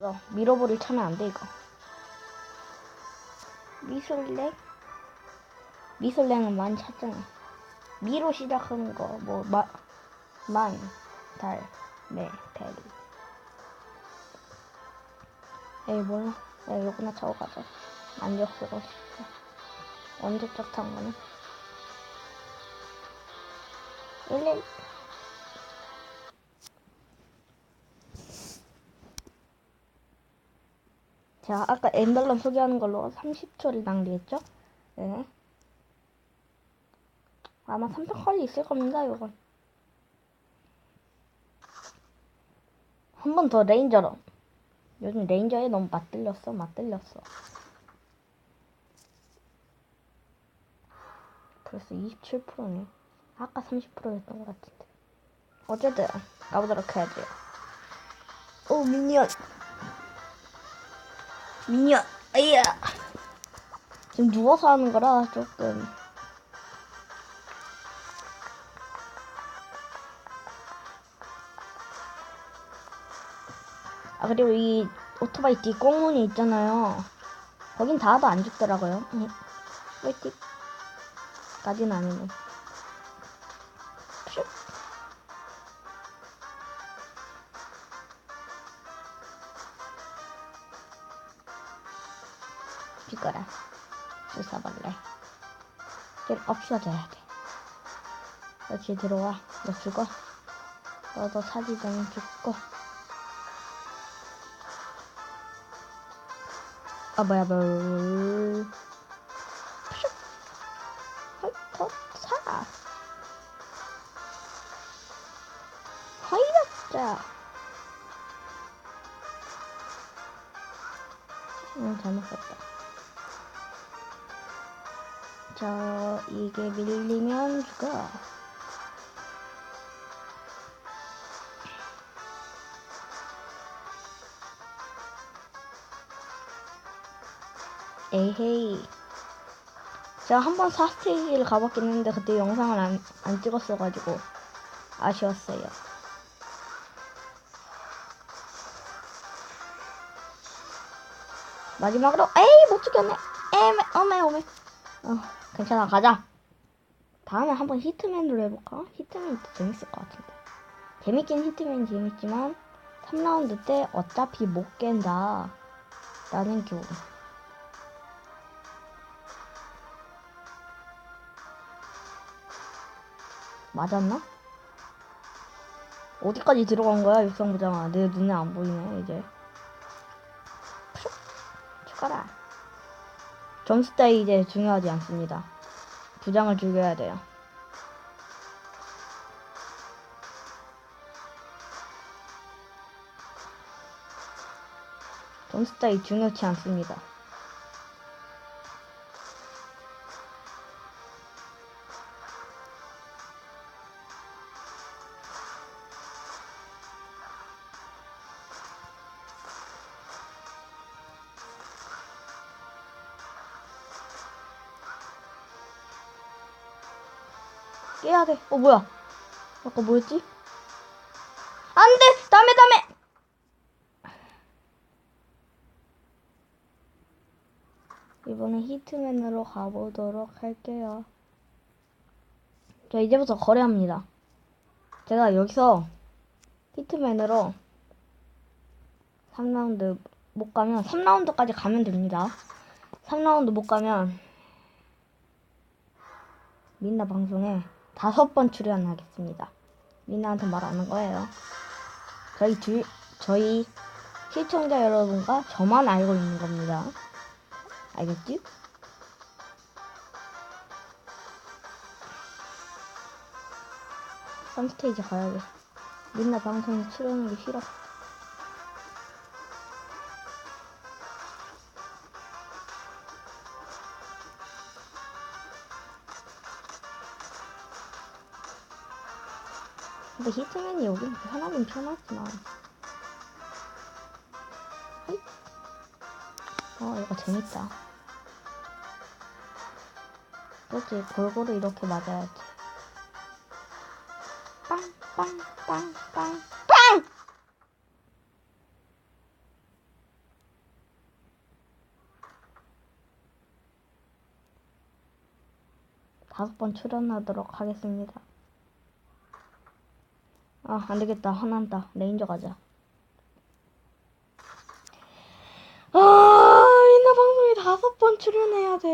어, 밀어버릴 차면 안 돼 이거. 미술랭? 미술랭은 많이 찾잖아. 미로 시작하는 거, 뭐, 마, 만, 달, 매, 대리. 에이, 몰라. 야, 요거나 차고 가자. 만족스러워 싶어. 언제적 탄 거는? 11. 자, 아까 엔더런 소개하는 걸로 30초를 낭비했죠? 네. 아마 300컬이 있을 겁니다, 요건. 한 번 더 레인저로. 요즘 레인저에 너무 맞들렸어, 맞들렸어. 벌써 27%네. 아까 30%였던 것 같은데. 어쨌든, 가보도록 해야죠. 오, 미니언. 미니언, 아야. 지금 누워서 하는 거라 조금. 아, 그리고 이 오토바이 뒷공문이 있잖아요. 거긴 닿아도 안 죽더라고요. 응. 꿀팁. 까지는 아니네. 슉. 죽어라. 주사벌레. 걔를 없어져야 돼. 여기 들어와. 너 죽어. 너도 사지자면 죽고. 아 뭐야 뭐. 헐, 더 사. 허이ਰੱ자. 응, 잘못 썼다. 저, 이게 밀리면 죽어. 에헤이. 제가 한 번 사스테이지를 가봤긴 했는데 그때 영상을 안, 안 찍었어가지고 아쉬웠어요. 마지막으로 에이 못 죽였네. 에메 어메 어메. 어 괜찮아 가자. 다음에 한번 히트맨으로 해볼까? 히트맨 도 재밌을 것 같은데. 재밌긴 히트맨 재밌지만 3라운드 때 어차피 못 깬다. 라는 교훈. 맞았나? 어디까지 들어간 거야 육상부장아 내 눈에 안 보이네 이제 죽어라 점수 따위 이제 중요하지 않습니다. 부장을 죽여야 돼요. 점수 따위 중요치 않습니다 깨야 돼. 어, 뭐야? 아까 뭐였지? 안 돼! 다음에, 다음에! 이번엔 히트맨으로 가보도록 할게요. 자, 이제부터 거래합니다. 제가 여기서 히트맨으로 3라운드 못 가면, 3라운드까지 가면 됩니다. 3라운드 못 가면, 민나 방송에 다섯 번 출연하겠습니다. 민나한테 말안한 거예요. 저희 둘, 저희 시청자 여러분과 저만 알고 있는 겁니다. 알겠지? 썸스테이지 가야 돼. 민나 방송에 출연하기 싫어. 근데 히트맨이 여기 하나면 편하지만 어, 이거 재밌다. 그렇지, 골고루 이렇게 맞아야지. 빵, 빵, 빵, 빵, 빵! 다섯 번 출연하도록 하겠습니다. 아, 안 되겠다. 화난다. 레인저 가자. 아, 이나 방송에 다섯 번 출연해야 돼.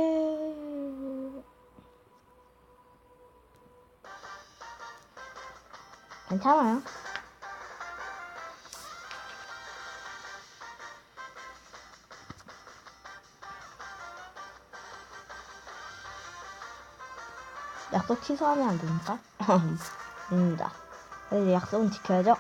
괜찮아요. 약속 취소하면 안 됩니까? 됩니다. 그래서 약속은 지켜야죠.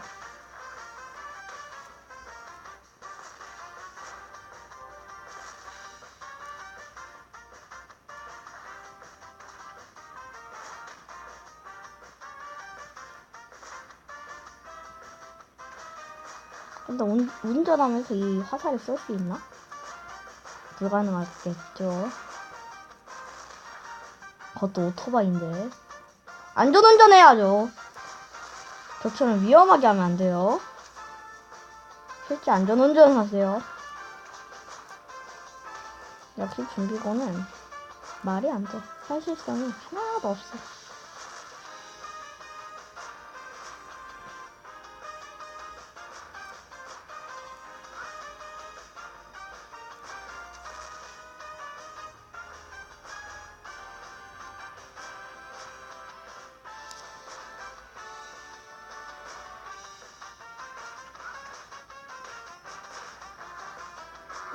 근데 운, 운전하면서 이 화살을 쏠 수 있나? 불가능하겠죠. 그것도 오토바이인데. 안전운전 해야죠. 저처럼 위험하게 하면 안 돼요. 실제 안전운전 하세요. 역시 준비고는 말이 안 돼. 현실성이 하나도 없어.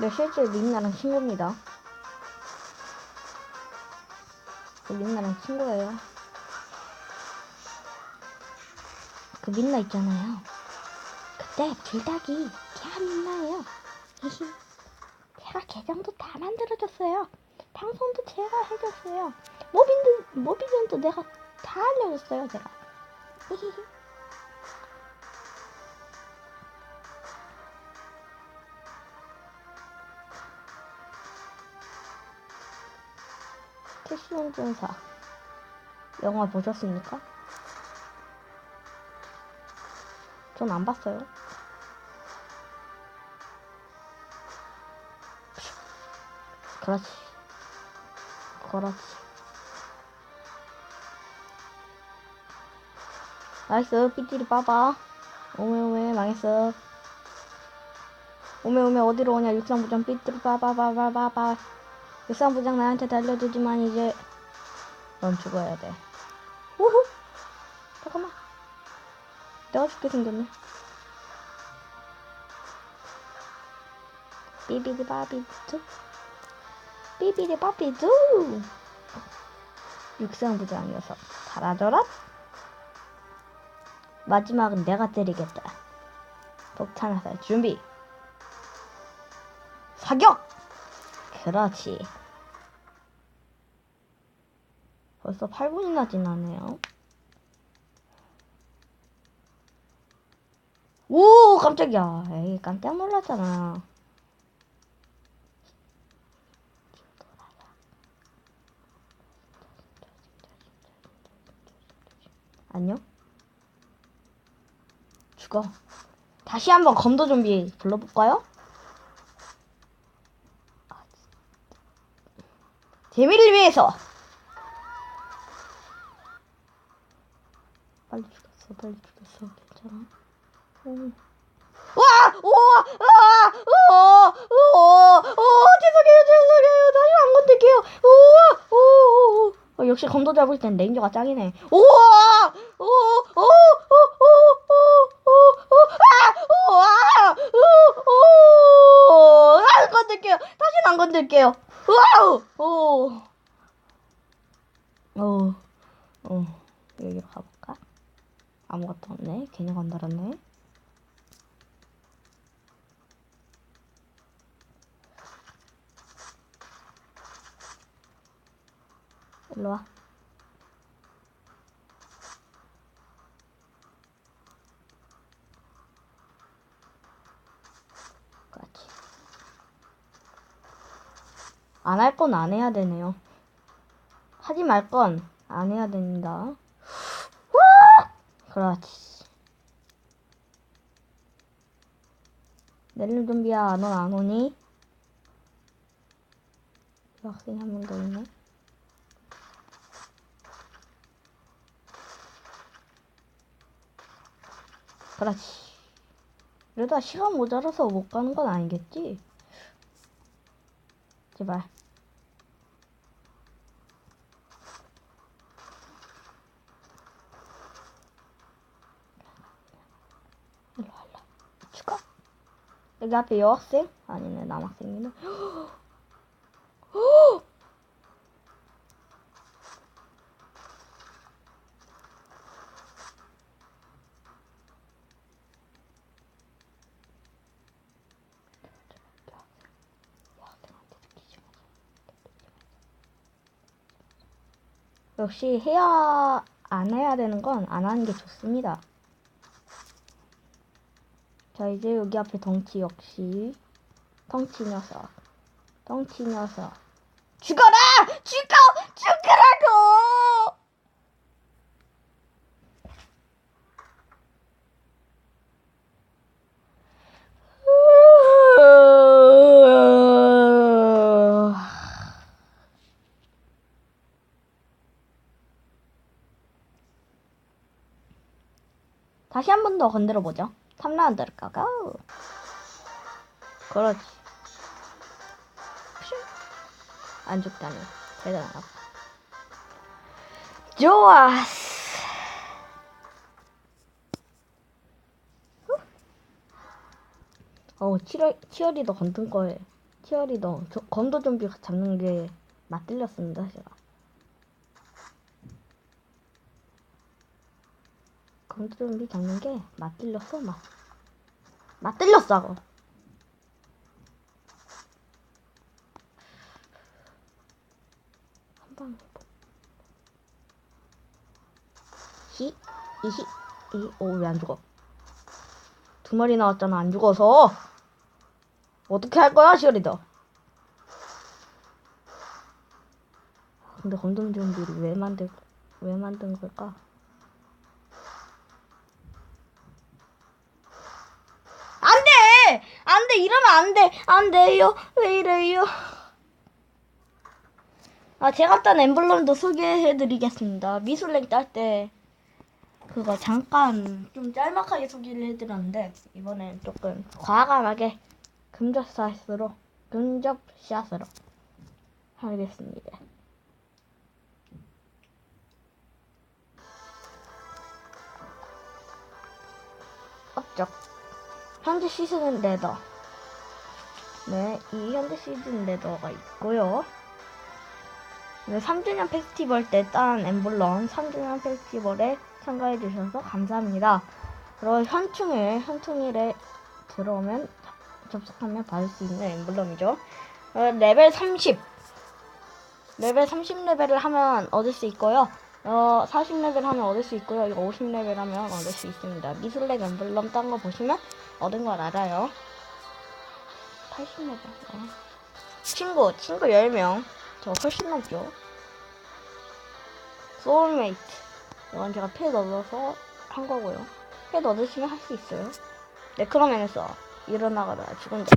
네, 실제 린나랑 친구입니다. 그 린나랑 친구예요. 그 민나 있잖아요. 그때 불닭이 걔 민나예요. 제가 계정도 다 만들어줬어요. 방송도 제가 해줬어요. 모비도 모비전도 내가 다 알려줬어요. 제가. 히히히. 택시 운전사 영화 보셨습니까? 전 안 봤어요. 그렇지. 그렇지. 나이스 삐띠리 빠바. 오메 오메 망했어. 오메 오메 어디로 오냐 육상부장 삐띠리 빠바바바바바. 육상 부장 나한테 달려주지만 이제 넌 죽어야 돼. 우후. 잠깐만. 내가 죽게 생겼네. 삐비리 바비두. 삐비리 바비두. 육상 부장 녀석 사라져라. 마지막은 내가 때리겠다. 폭탄 화살 준비. 사격! 그렇지. 벌써 8분이나 지나네요. 오, 깜짝이야. 에이, 깜짝 놀랐잖아. 안녕? 죽어. 다시 한번 검도 좀비 불러볼까요? 재미를 위해서 빨리 죽였어 빨리 죽였어 괜찮아 오. 와! 우와! 아! 우와! 우와! 어, 죄송해요, 죄송해요. 다시 안 건들게요. 우와! 오! 오! 어, 역시 검도 잡을 땐 레인저가 짱이네. 우와! 오! 오! 오! 오! 오! 오! 아! 우와! 우! 오! 안 건들게요. 다시는 안 건들게요. 와우! 오! 오! 오! 여기로 가볼까? 아무것도 없네. 괜히 건드렸네. 일로 와. 그렇지. 안할건안 해야 되네요. 하지 말 건 안 해야 됩니다. 그렇지. 멜론 준비야, 넌 안 오니? 학생이 한 명 더 있네. 그렇지. 이러다 시간 모자라서 못 가는 건 아니겠지? 제발. 일로. 축하. 여기 앞에 여학생? 아니네, 남학생이네. 역시 해야 안 해야 되는 건 안 하는 게 좋습니다. 자 이제 여기 앞에 덩치 역시. 덩치 녀석. 덩치 녀석. 죽어라! 죽어! 죽으라고! 다시 한 번 더 건드려 보죠. 3라운드를 까고. 그렇지. 퓨. 안 죽다니. 대단하다. 좋았어. 어, 치어, 치어리더 건든 거에, 치어리더, 저, 건도 좀비 잡는 게 맞들렸습니다, 제가. 좀비 잡는 게 맞들렸어, 막. 맞들렸어! 한 방에 뭐. 히, 이히, 이, 오, 왜 안 죽어? 두 마리 나왔잖아, 안 죽어서! 어떻게 할 거야, 시어리더? 근데 건동 좀비를 왜 만들, 왜 만든 걸까? 안 돼! 안 돼! 이러면 안 돼! 안 돼요! 왜 이래요? 아, 제가 딴 엠블럼도 소개해드리겠습니다. 미술랭 딸 때, 그거 잠깐 좀 짤막하게 소개를 해드렸는데, 이번엔 조금 과감하게 금접샷으로, 금접샷으로 하겠습니다. 업적. 현재 시즌 레더. 네, 이 현재 시즌 레더가 있고요. 네, 3주년 페스티벌 때 딴 엠블럼 3주년 페스티벌에 참가해 주셔서 감사합니다. 그리고 현충일, 현충일에 들어오면 접속하면 받을 수 있는 엠블럼이죠. 어, 레벨 30. 레벨 30레벨을 하면 얻을 수 있고요. 어, 40레벨 하면 얻을 수 있고요. 이거 50레벨 하면 얻을 수 있습니다. 미술렉 엠블럼 딴 거 보시면 얻은 걸 알아요. 80레벨. 어. 친구, 친구 10명. 저 훨씬 넘죠. 소울메이트. 이건 제가 펫 얻어서 한 거고요. 펫 얻으시면 할 수 있어요. 네크로맨에서 일어나가다 죽은 자.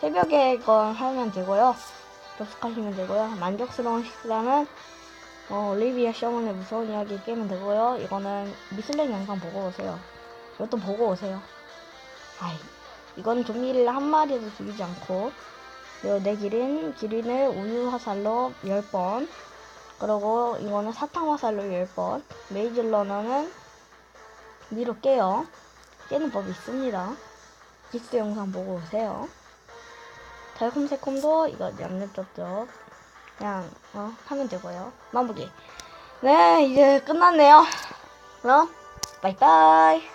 새벽에 건 하면 되고요. 접속하시면 되고요. 만족스러운 식사는 어, 올리비아 셔먼의 무서운 이야기 깨면 되고요. 이거는 미술랭 영상 보고 오세요. 이것도 보고 오세요. 아이, 이건 좀비를 한 마리도 죽이지 않고 내 기린, 기린을 우유 화살로 10번 그리고 이거는 사탕 화살로 10번 메이즈 러너는 위로 깨요. 깨는 법이 있습니다. 기스 영상 보고 오세요. 달콤새콤도 이거 냠냠쩝쩝 그냥 어, 하면 되고요. 마무리. 네 이제 끝났네요. 그럼 바이바이.